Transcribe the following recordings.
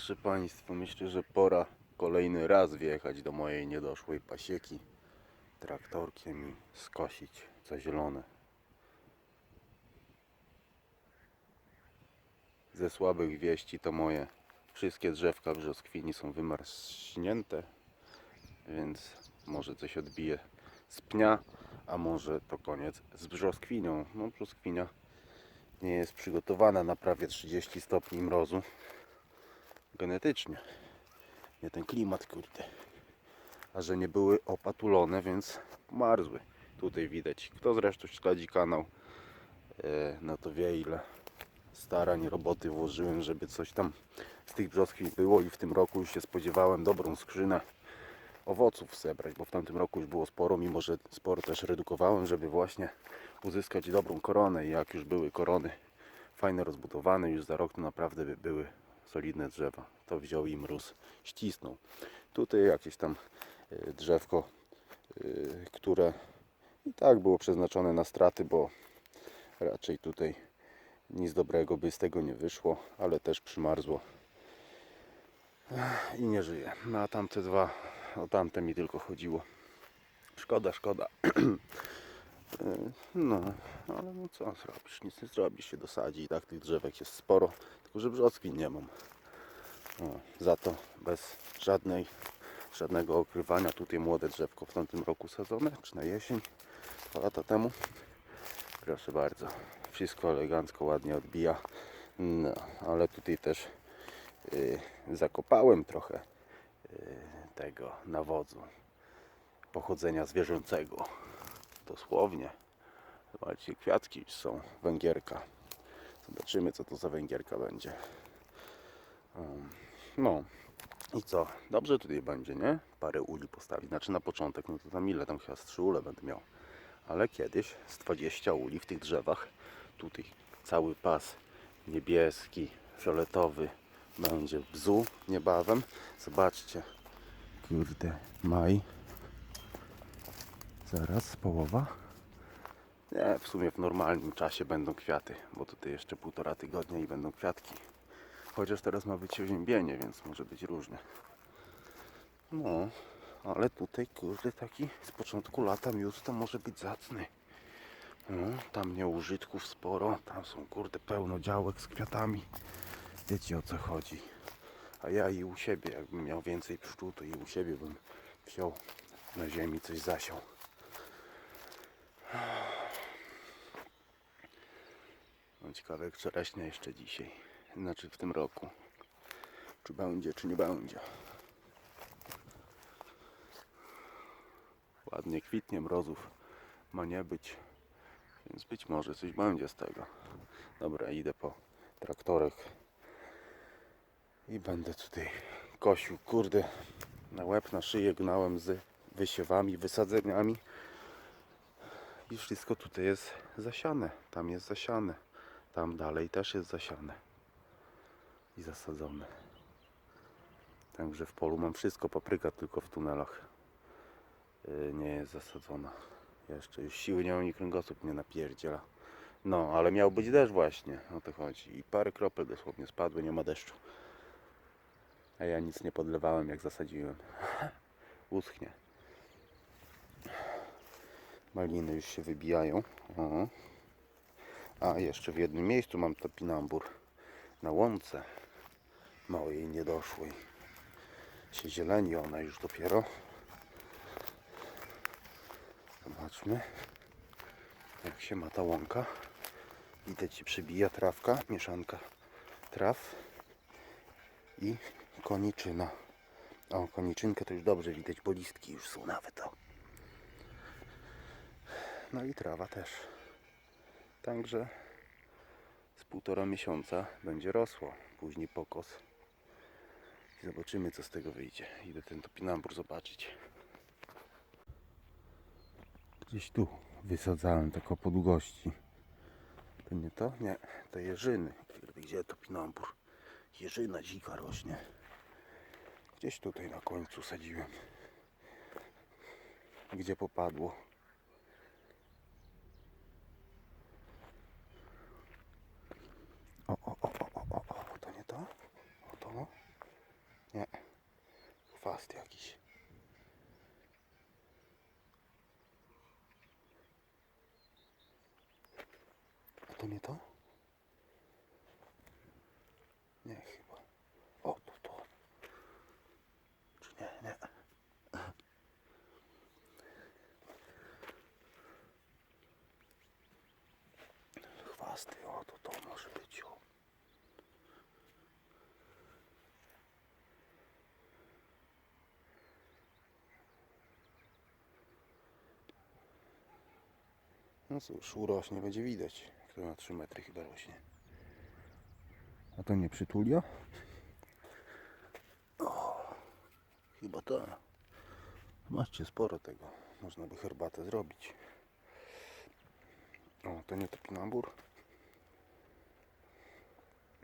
Proszę Państwa, myślę, że pora kolejny raz wjechać do mojej niedoszłej pasieki traktorkiem i skosić co zielone. Ze słabych wieści to moje wszystkie drzewka brzoskwini są wymarśnięte, więc może coś odbije z pnia, a może to koniec z brzoskwinią. No brzoskwinia nie jest przygotowana na prawie 30 stopni mrozu genetycznie. Nie ten klimat, kurde. A że nie były opatulone, więc marzły. Tutaj widać. Kto zresztą śledzi kanał, e, no to wie ile starań, roboty włożyłem, żeby coś tam z tych brzoskwiń było i w tym roku już się spodziewałem dobrą skrzynę owoców zebrać, bo w tamtym roku już było sporo, mimo że sporo też redukowałem, żeby właśnie uzyskać dobrą koronę i jak już były korony fajne, rozbudowane, już za rok to naprawdę by były solidne drzewa. To wziął i mróz, ścisnął. Tutaj jakieś tam y, drzewko, y, które i tak było przeznaczone na straty, bo raczej tutaj nic dobrego by z tego nie wyszło, ale też przymarzło i nie żyje. No a tamte dwa, o tamte mi tylko chodziło. Szkoda, szkoda. No, ale no co zrobisz? Nic nie zrobisz, się dosadzi i tak tych drzewek jest sporo, tylko że brzoskwin nie mam. O, za to bez żadnej, żadnego okrywania. Tutaj młode drzewko w tamtym roku sadzone, czy na jesień, dwa lata temu. Proszę bardzo, wszystko elegancko, ładnie odbija. No, ale tutaj też y, zakopałem trochę y, tego nawozu pochodzenia zwierzęcego. Dosłownie. Zobaczcie, kwiatki już są. Węgierka. Zobaczymy, co to za węgierka będzie. Um, No. I co? Dobrze tutaj będzie, nie? Parę uli postawić. Znaczy na początek, no to tam ile? Tam chyba z trzy ule będę miał. Ale kiedyś z 20 uli w tych drzewach. Tutaj cały pas niebieski, fioletowy będzie bzu niebawem. Zobaczcie. Kurde, maj. Zaraz, połowa. Nie, w sumie w normalnym czasie będą kwiaty, bo tutaj jeszcze półtora tygodnia i będą kwiatki. Chociaż teraz ma być oziębienie, więc może być różnie. No, ale tutaj kurde taki z początku lata miód to może być zacny. No, tam nieużytków sporo, tam są kurde pełno działek z kwiatami. Wiecie o co chodzi. A ja i u siebie, jakbym miał więcej pszczół, to i u siebie bym wziął na ziemi coś zasiał. No ciekawe jak czereśnia jeszcze dzisiaj. Znaczy w tym roku. Czy będzie, czy nie będzie. Ładnie kwitnie, mrozów ma nie być. Więc być może coś będzie z tego. Dobra, idę po traktorek. I będę tutaj kosił. Kurde, na łeb, na szyję gnałem z wysiewami, wysadzeniami. I wszystko tutaj jest zasiane. Tam jest zasiane. Tam dalej też jest zasiane. I zasadzone. Także w polu mam wszystko. Papryka tylko w tunelach yy, nie jest zasadzona. Jeszcze już siły nie mam i kręgosłup mnie napierdziela. No, ale miał być deszcz właśnie. O to chodzi. I parę kropel dosłownie spadły. Nie ma deszczu. A ja nic nie podlewałem jak zasadziłem. Uschnie. Maliny już się wybijają. A jeszcze w jednym miejscu mam topinambur na łące mojej niedoszłej. Się zieleni ona już dopiero. Zobaczmy jak się ma ta łąka. Widać ci przybija trawka, mieszanka traw i koniczyna. O, koniczynkę to już dobrze widać, bo listki już są nawet. O. No i trawa też. Także z półtora miesiąca będzie rosło. Później pokos. I zobaczymy co z tego wyjdzie. Idę ten topinambur zobaczyć. Gdzieś tu wysadzałem tylko po długości. To nie to? Nie, to jeżyny. Gdzie topinambur? Jeżyna dzika rośnie. Gdzieś tutaj na końcu sadziłem. Gdzie popadło. O, o, o, o, o, o, o, to nie to? O to? Chwast jakiś. A to nie to? Nie chyba. O, to to. Czy nie? Nie. Chwasty, o, to to może być. O. No cóż, urośnie, będzie widać. Kto na 3 metry chyba rośnie. A to nie przytulia? O, chyba to. Macie sporo tego. Można by herbatę zrobić. O, to nie topinambur.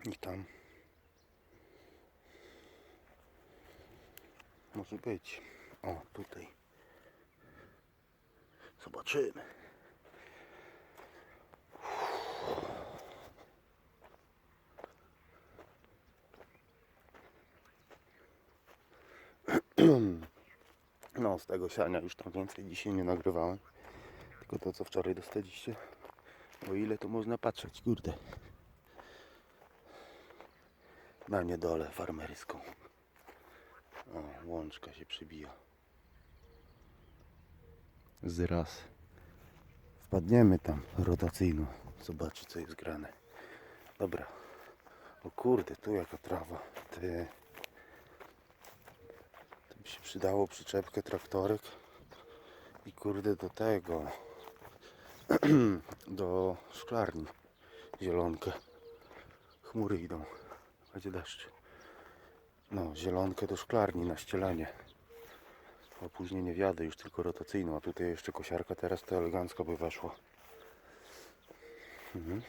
I tam. Może być. O, tutaj. Zobaczymy. No, z tego siania już tam więcej dzisiaj nie nagrywałem. Tylko to, co wczoraj dostaliście. O ile to można patrzeć, kurde. Na niedolę farmerską. O, łączka się przybija. Zraz. Wpadniemy tam rotacyjną. Zobaczyć, co jest grane. Dobra. O kurde, tu jaka trawa. Ty. Się przydało przyczepkę, traktorek. I kurde do tego. do szklarni. Zielonkę. Chmury idą. Będzie deszcz. No, zielonkę do szklarni na ścielenie. A później nie wiadę, już tylko rotacyjną. A tutaj jeszcze kosiarka teraz to elegancko by weszła. Mhm.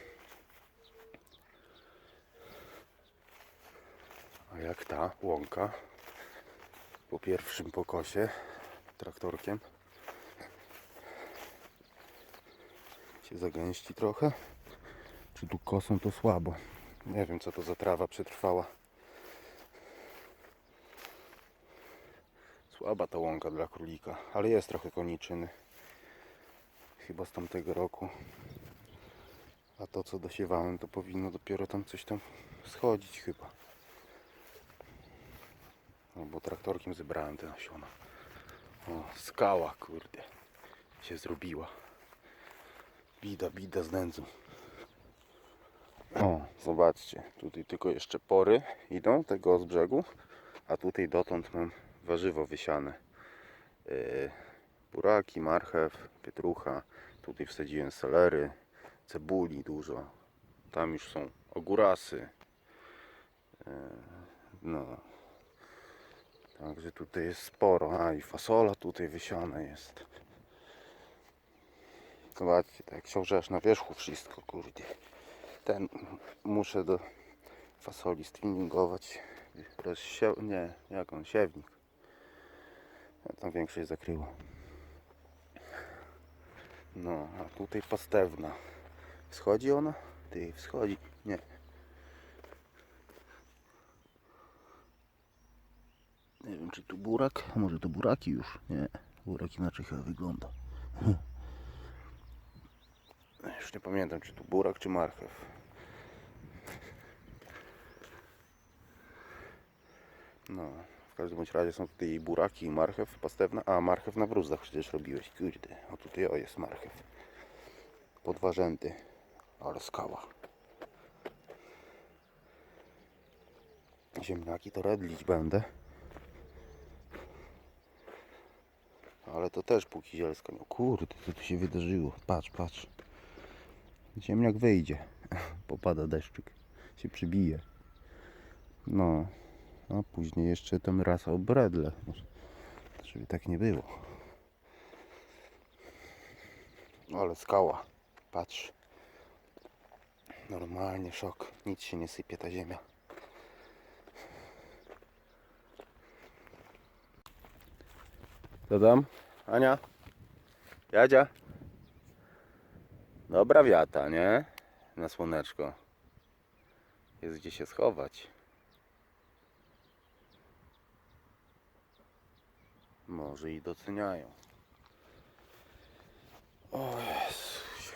A jak ta łąka po pierwszym pokosie traktorkiem się zagęści trochę? Czy tu kosą to słabo? Nie wiem co to za trawa przetrwała. Słaba ta łąka dla królika, ale jest trochę koniczyny. Chyba z tamtego roku. A to co dosiewałem to powinno dopiero tam coś tam schodzić chyba. No bo traktorkiem zebrałem te nasiona. O, skała kurde się zrobiła. Bida, bida z nędzą. O, zobaczcie, tutaj tylko jeszcze pory idą tego z brzegu, a tutaj dotąd mam warzywo wysiane. Yy, buraki, marchew, pietrucha. Tutaj wsadziłem selery, cebuli dużo. Tam już są ogórasy. Yy, no. Także tutaj jest sporo. A i fasola tutaj wysiana jest. Zobaczcie, tak książesz na wierzchu wszystko, kurde. Ten muszę do fasoli stwinningować. Rozsiew... Nie, jak on? Siewnik. Ja tam większość zakryło. No, a tutaj pastewna. Wschodzi ona? Ty, wschodzi. Nie. Nie wiem, czy tu burak? Może to buraki już? Nie, burak inaczej chyba wygląda. Już nie pamiętam, czy tu burak, czy marchew. No, w każdym bądź razie są tutaj buraki, i marchew pastewna. A, marchew na bruzdach przecież robiłeś, kurde. O, tutaj o jest marchew. Po dwa rzędy. Ale skała. Ziemniaki to redlić będę. Ale to też póki zielsko. No kurde, co tu się wydarzyło? Patrz, patrz. Ziemniak wyjdzie. Popada deszczyk. Się przybije. No. A później jeszcze tam raz o bredle. Żeby tak nie było. Ale skała. Patrz. Normalnie szok. Nic się nie sypie ta ziemia. Co tam? Ania? Jadzia? Dobra wiata, nie? Na słoneczko. Jest gdzie się schować. Może i doceniają. O Jezusie.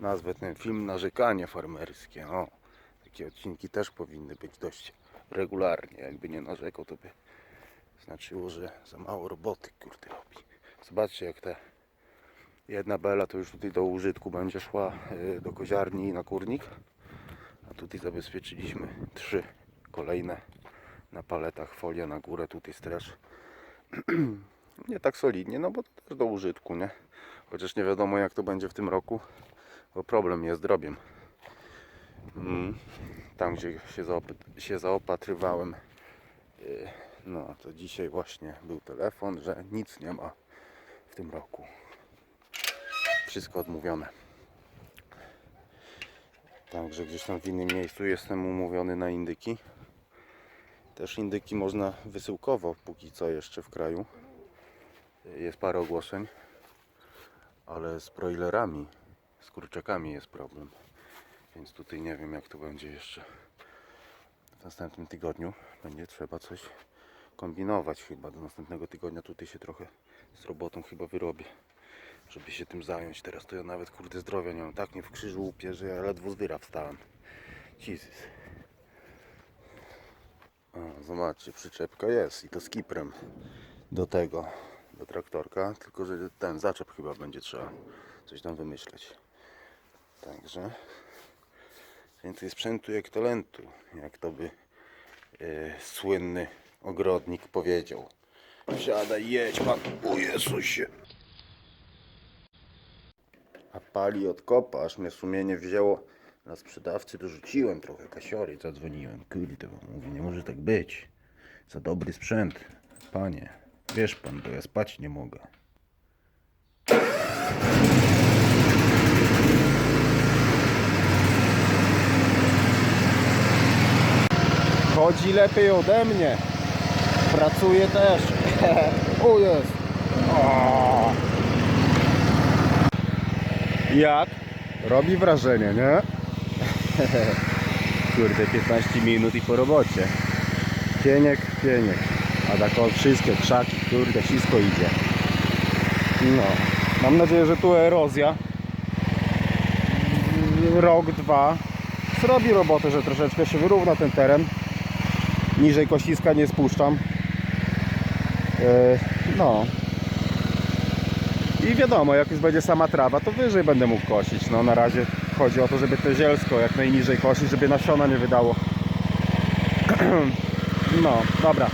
Nazwę ten film Narzekanie farmerskie. O, takie odcinki też powinny być dość regularnie. Jakby nie narzekał, to by znaczyło, że za mało roboty kurde robi. Zobaczcie jak ta jedna bela to już tutaj do użytku będzie szła y, do koziarni na kurnik. A tutaj zabezpieczyliśmy trzy kolejne na paletach folia na górę, tutaj straż. nie tak solidnie, no bo to też do użytku, nie? Chociaż nie wiadomo jak to będzie w tym roku, bo problem jest drobiem. Mm. Tam gdzie się, się zaopatrywałem, y, no to dzisiaj właśnie był telefon, że nic nie ma w tym roku. Wszystko odmówione. Także gdzieś tam w innym miejscu jestem umówiony na indyki. Też indyki można wysyłkowo póki co jeszcze w kraju. Jest parę ogłoszeń, ale z broilerami, z kurczakami jest problem. Więc tutaj nie wiem jak to będzie jeszcze w następnym tygodniu. Będzie trzeba coś kombinować chyba. Do następnego tygodnia tutaj się trochę z robotą chyba wyrobię. Żeby się tym zająć. Teraz to ja nawet kurde zdrowia nie mam. Tak mnie w krzyżu łupie, że ja ledwo z wyra wstałem. Jesus. O, zobaczcie, przyczepka jest i to z kiprem do tego, do traktorka, tylko że ten zaczep chyba będzie trzeba coś tam wymyśleć. Także więcej sprzętu jak talentu, jak to by e, słynny ogrodnik powiedział. Wsiadaj, jedź pan, o Jezusie. A pali od kopa, aż mnie sumienie wzięło na sprzedawcy, dorzuciłem trochę kasiory, zadzwoniłem. Kurde, bo mówi, nie może tak być. Za dobry sprzęt. Panie, wiesz pan, bo ja spać nie mogę. Chodzi lepiej ode mnie. Pracuje też. o jest. Jak? Robi wrażenie, nie? Kurde, 15 minut i po robocie. Pieniek, pieniek. A tak o wszystkie krzaki, kurde, wszystko idzie. No. Mam nadzieję, że tu erozja rok, dwa zrobi robotę, że troszeczkę się wyrówna ten teren. Niżej kosiska nie spuszczam. Yy, no. I wiadomo, jak już będzie sama trawa, to wyżej będę mógł kosić. No na razie chodzi o to, żeby to zielsko jak najniżej kosić, żeby nasiona nie wydało. No, dobra.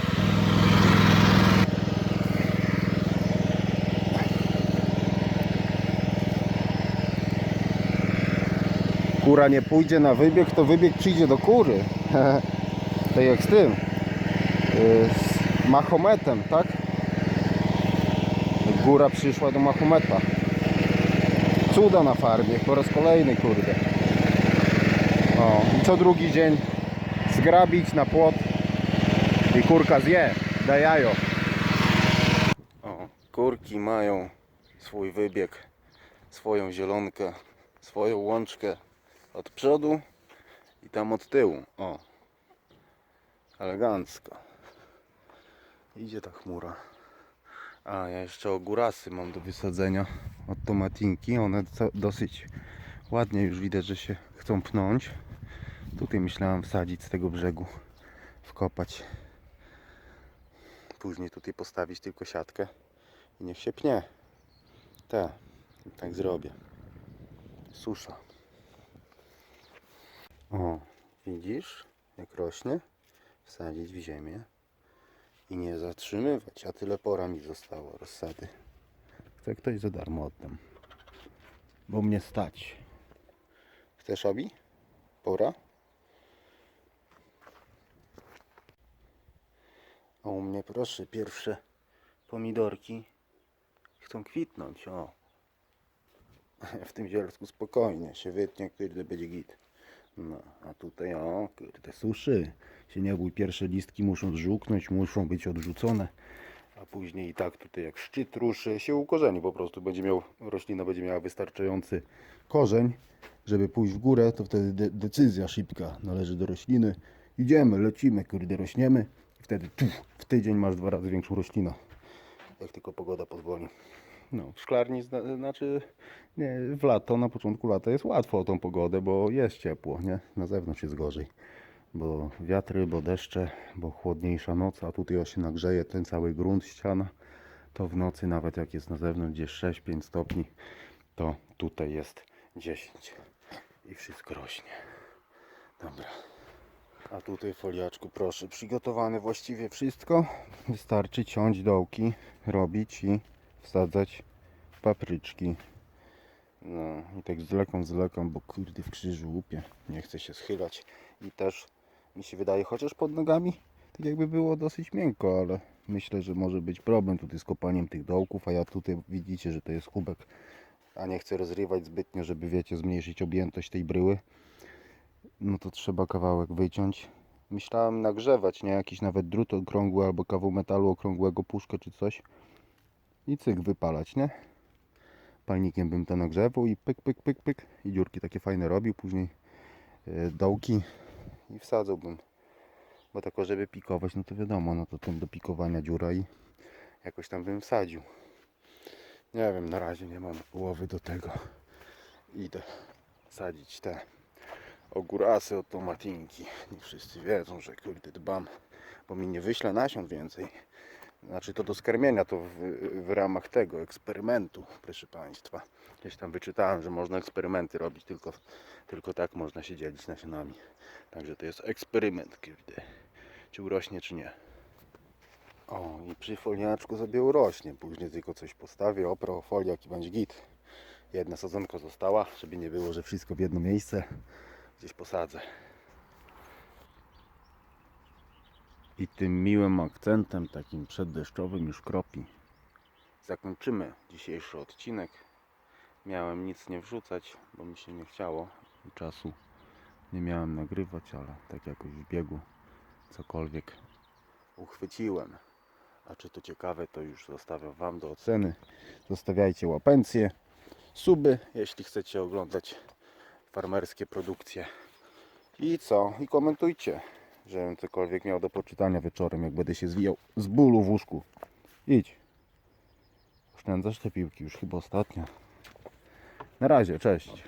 Kura nie pójdzie na wybieg, to wybieg przyjdzie do kury. tak jak z tym. Mahometem, tak? Góra przyszła do Mahometa. Cuda na farmie, po raz kolejny, kurde. O, i co drugi dzień zgrabić na płot i kurka zje, da jajo. O, kurki mają swój wybieg, swoją zielonkę, swoją łączkę od przodu i tam od tyłu. O, elegancko. Idzie ta chmura. A, ja jeszcze ogórasy mam do wysadzenia od tomatinki. One dosyć ładnie już widać, że się chcą pnąć. Tutaj myślałem wsadzić z tego brzegu, wkopać. Później tutaj postawić tylko siatkę i niech się pnie. Tak, tak zrobię. Susza. O, widzisz jak rośnie? Wsadzić w ziemię i nie zatrzymywać, a tyle pora mi zostało rozsady. Chce ktoś za darmo oddam. Bo mnie stać. Chcesz Abi? Pora? A u mnie proszę, pierwsze pomidorki chcą kwitnąć, o. W tym zielsku spokojnie, się wytnie, kurde, będzie git. No, a tutaj, o, kurde, suszy. Się nie bój, pierwsze listki muszą zżółknąć, muszą być odrzucone. A później i tak tutaj jak szczyt ruszy, się ukorzeni po prostu. Będzie miał, roślina będzie miała wystarczający korzeń, żeby pójść w górę, to wtedy de decyzja szybka należy do rośliny. Idziemy, lecimy, kurde, rośniemy Wtedy tu, w tydzień masz dwa razy większą roślinę. Jak tylko pogoda pozwoli. No, w szklarni zna, znaczy nie, w lato, na początku lata jest łatwo o tą pogodę, bo jest ciepło, nie? Na zewnątrz jest gorzej. Bo wiatry, bo deszcze, bo chłodniejsza noc, a tutaj się nagrzeje ten cały grunt, ściana. To w nocy nawet jak jest na zewnątrz gdzieś 6-5 stopni, to tutaj jest 10 i wszystko rośnie. Dobra. A tutaj foliaczku proszę, przygotowane właściwie wszystko. Wystarczy ciąć dołki, robić i wsadzać papryczki. No i tak zlekam, zlekam, bo kurde w krzyżu łupie. Nie chcę się schylać. I też mi się wydaje, chociaż pod nogami tak jakby było dosyć miękko, ale myślę, że może być problem tutaj z kopaniem tych dołków, a ja tutaj widzicie, że to jest kubek, a nie chcę rozrywać zbytnio, żeby wiecie, zmniejszyć objętość tej bryły. No to trzeba kawałek wyciąć. Myślałem nagrzewać, nie? Jakiś nawet drut okrągły albo kawał metalu okrągłego, puszkę czy coś. I cyk wypalać, nie? Palnikiem bym to nagrzewał i pyk, pyk, pyk, pyk. I dziurki takie fajne robił. Później e, dołki i wsadzałbym. Bo tylko żeby pikować, no to wiadomo, no to ten do pikowania dziura i jakoś tam bym wsadził. Nie wiem, na razie nie mam połowy do tego. Idę sadzić te ogórasy od tomatinki. Nie wszyscy wiedzą, że kurde dbam, bo mi nie wyśle nasion więcej. Znaczy to do skarmienia, to w, w ramach tego eksperymentu, proszę Państwa. Gdzieś tam wyczytałem, że można eksperymenty robić, tylko, tylko tak można się dzielić nasionami. Także to jest eksperyment, kurde. Czy urośnie, czy nie. O, i przy foliaczku sobie urośnie. Później tylko coś postawię, oprę foliak i będzie git. Jedna sadzonka została, żeby nie było, że wszystko w jedno miejsce. Gdzieś posadzę. I tym miłym akcentem, takim przeddeszczowym już kropi, zakończymy dzisiejszy odcinek. Miałem nic nie wrzucać, bo mi się nie chciało i czasu nie miałem nagrywać, ale tak jakoś w biegu cokolwiek uchwyciłem. A czy to ciekawe, to już zostawiam Wam do oceny. Zostawiajcie łapencje, suby, jeśli chcecie oglądać farmerskie produkcje. I co? I komentujcie, żebym cokolwiek miał do poczytania wieczorem, jak będę się zwijał z bólu w łóżku. Idź. Oszczędzasz te piłki już chyba ostatnio. Na razie, cześć.